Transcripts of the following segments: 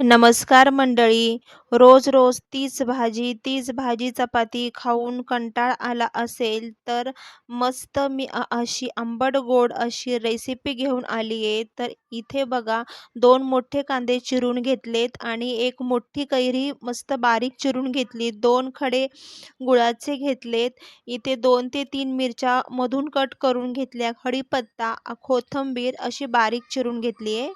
नमस्कार मंडळी. रोज रोज तीच भाजी तीच भाजी चपाती खाऊन कंटाळ आला असेल तर मस्त मी अशी आंबट गोड अशी रेसिपी घेऊन आली आहे तर इथे बघा दोन मोठे कांदे चिरून घेतलेत आणि एक मोठी कैरी मस्त बारीक चिरून घेतली. दोन खडे गुळाचे घेतलेत. इथे दोन ते तीन मिरच्या मधून कट करून घेतल्या. खडीपत्ता कोथिंबीर अशी बारीक चिरून घेतली आहे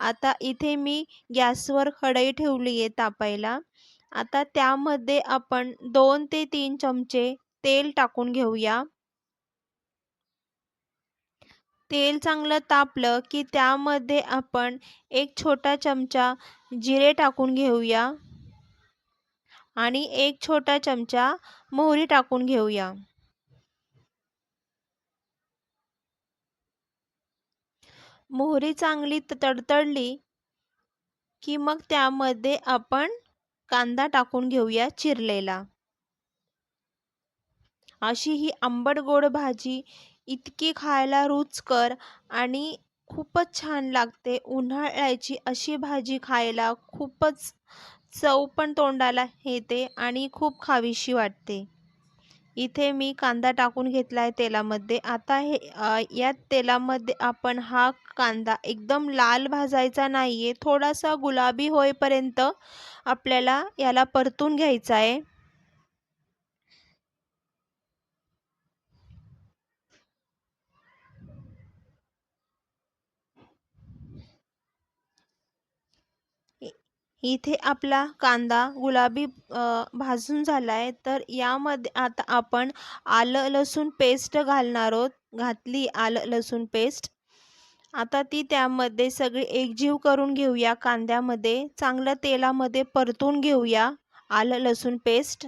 आता इथे मी गॅसवर कढई ठेवली आहे तापायला. आता त्यामध्ये आपण दोन ते तीन चमचे तेल टाकून घेऊया. तेल चांगलं तापलं की त्यामध्ये आपण एक छोटा चमचा जिरे टाकून घेऊया. आणि एक छोटा चमचा मोहरी टाकून घेऊया. मोहरी चांगली तडतडली की मग त्यामध्ये आपण कांदा टाकून घेऊया चिरलेला. अशी ही आंबट गोड भाजी इतकी खायला रुचकर आणि खूपच छान लागते. उन्हाळ्याची अशी भाजी खायला खूपच चव पण तोंडाला येते आणि खूप खावीशी वाटते. इथे मी कांदा टाकून घेतला आहे तेलामध्ये. आता हे या तेलामध्ये आपण हा कांदा एकदम लाल भाजायचा नाही आहे थोडासा गुलाबी होईपर्यंत आपल्याला याला परतून घ्यायचा आहे इथे आपला कांदा गुलाबी भाजून झाला आहे तर यामध्ये आता आपण आलं लसूण पेस्ट घालणार आहोत. घातली आलं लसूण पेस्ट. आता ती त्यामध्ये सगळी एकजीव करून घेऊया कांद्यामध्ये. चांगलं तेलामध्ये परतून घेऊया आलं लसूण पेस्ट.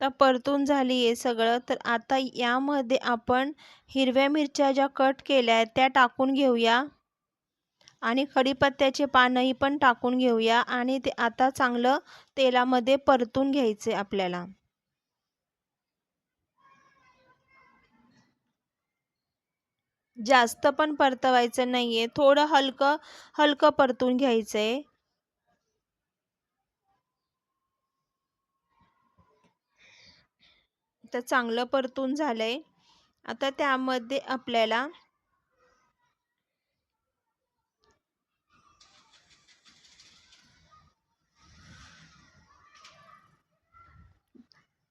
तर परतून झाली आहे सगळं. तर आता यामध्ये आपण हिरव्या मिरच्या ज्या कट केल्या आहेत त्या टाकून घेऊया. आणि कढीपत्त्याचे पानंही पण टाकून घेऊया. आणि ते आता चांगलं तेलामध्ये परतून घ्यायचे आपल्याला. जास्त पण परतवायचं नाही आहे थोडं हलकं हलकं परतून घ्यायचं आहे तर चांगलं परतून झालं आहे आता त्यामध्ये आपल्याला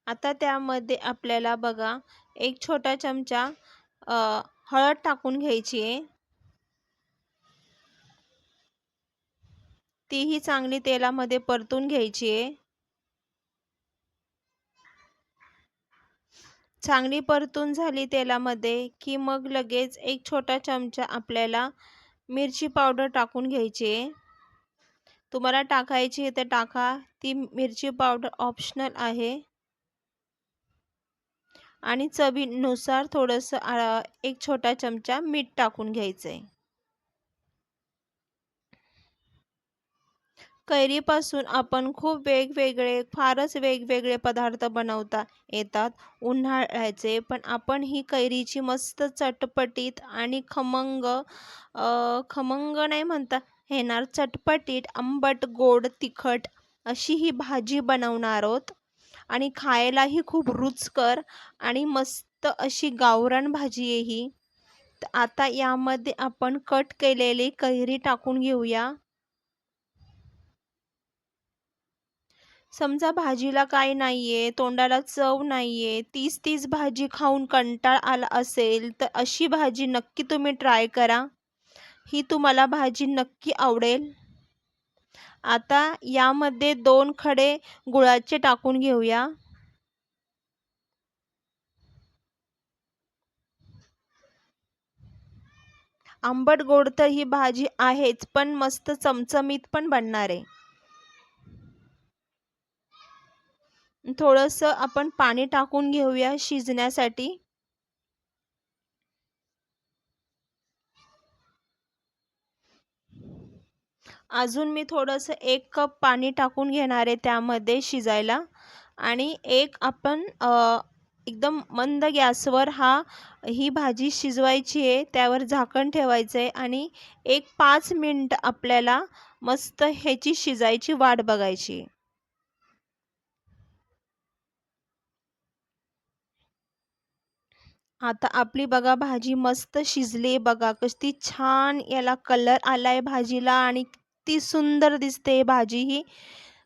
आता त्यामध्ये आपल्याला बघा एक छोटा चमचा हळद टाकून घ्यायची आहे. तीही चांगली तेलामध्ये परतून घ्यायची आहे. चांगली परतून झाली तेलामध्ये की मग लगेच एक छोटा चमचा आपल्याला मिरची पावडर टाकून घ्यायची आहे. तुम्हाला टाकायची आहे तर टाका. ती मिरची पावडर ऑप्शनल आहे. आणि चवीनुसार थोडंसं एक छोटा चमचा मीठ टाकून घ्यायचं आहे कैरीपासून आपण खूप वेगवेगळे फारच वेगवेगळे पदार्थ बनवता येतात उन्हाळ्याचे. पण आपण ही कैरीची मस्त चटपटीत आणि खमंग खमंग नाही म्हणता येणार चटपटीत आंबट गोड तिखट अशी ही भाजी बनवणार आहोत. आणि खायलाही खूप रुचकर आणि मस्त अशी गावरान भाजी आहे ही. आता यामध्ये आपण कट केलेली कैरी टाकून घेऊया. समजा भाजीला काय नाही आहे तोंडाला चव नाही आहे तीच तीच भाजी खाऊन कंटाळ आला असेल तर अशी भाजी नक्की तुम्ही ट्राय करा. ही तुम्हाला भाजी नक्की आवडेल. आता यामध्ये दोन खडे गुळाचे टाकून घेऊया. आंबट गोड तर ही भाजी आहेच पण मस्त चमचमीत पण बनणार आहे. थोडंसं आपण पाणी टाकून घेऊया शिजण्यासाठी. अजून मी थोडंसं एक कप पाणी टाकून घेणार आहे त्यामध्ये शिजायला. आणि एक आपण एकदम मंद गॅसवर हा ही भाजी शिजवायची आहे त्यावर झाकण ठेवायचं आहे आणि एक पाच मिनटं आपल्याला मस्त ह्याची शिजायची वाट बघायची. आता आपली बघा भाजी मस्त शिजली बघा. कशी छान याला कलर आलाय भाजीला आणि किती सुंदर दिसते भाजी ही.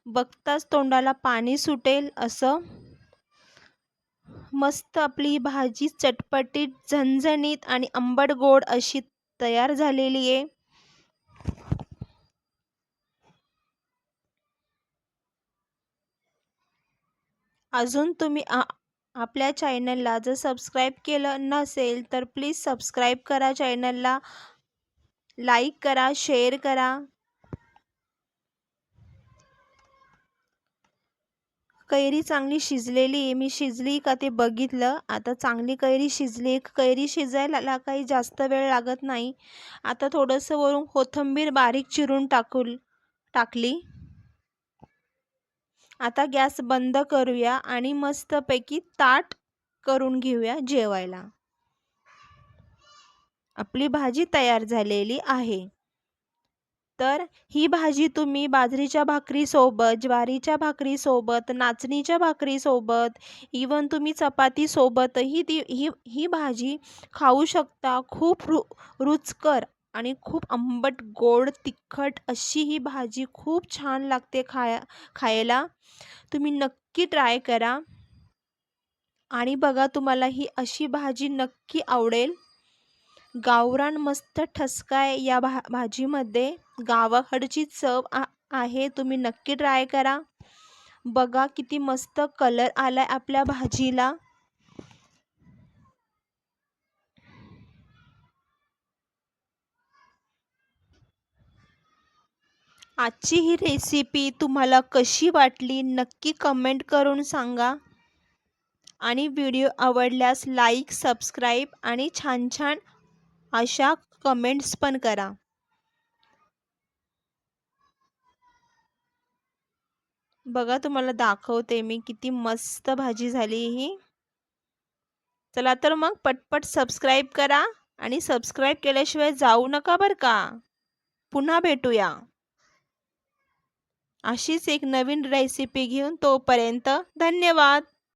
बघताच तोंडाला पाणी सुटेल असं. मस्त आपली भाजी चटपटीत झणझणीत आणि आंबट गोड अशी तयार झालेली आहे. अजून तुम्ही आपल्या चॅनलला जर सबस्क्राईब केलं नसेल तर प्लीज सबस्क्राईब करा चॅनलला लाईक करा शेअर करा. कैरी चांगली शिजलेली आहे. मी शिजली का ते बघितलं. आता चांगली कैरी शिजली कैरी शिजायला काही जास्त वेळ लागत नाही. आता थोडंसं वरून कोथिंबीर बारीक चिरून टाकूल टाकली. आता गॅस बंद करूया आणि मस्तपैकी ताट करून घेऊया जेवायला. आपली भाजी तयार झालेली आहे. तर ही भाजी तुम्ही बाजरीच्या भाकरीसोबत ज्वारीच्या भाकरीसोबत नाचणीच्या भाकरीसोबत इवन तुम्ही चपातीसोबतही ती ही ही भाजी खाऊ शकता. खूप रु रुचकर आणि खूप आंबट गोड तिखट अशी ही भाजी खूप छान लागते खाया खायला. तुम्ही नक्की ट्राय करा. आणि बघा तुम्हाला ही अशी भाजी नक्की आवडेल. गावरान मस्त ठसकाय या भा भाजीमध्ये. गावाकडची चव आहे तुम्ही नक्की ट्राय करा. बघा किती मस्त कलर आलाय आपल्या भाजीला. आजची ही रेसिपी तुम्हाला कशी वाटली नक्की कमेंट करून सांगा. आणि व्हिडिओ आवडल्यास लाईक सबस्क्राईब आणि छान छान अशा कमेंट्स पण करा. बघा तुम्हाला दाखवते मी किती मस्त भाजी झाली ही. चला तर मग पटपट सबस्क्राईब करा आणि सबस्क्राईब केल्याशिवाय जाऊ नका बरं का. पुन्हा भेटूया. अशीच एक नवीन रेसिपी घेऊन तोपर्यंत धन्यवाद.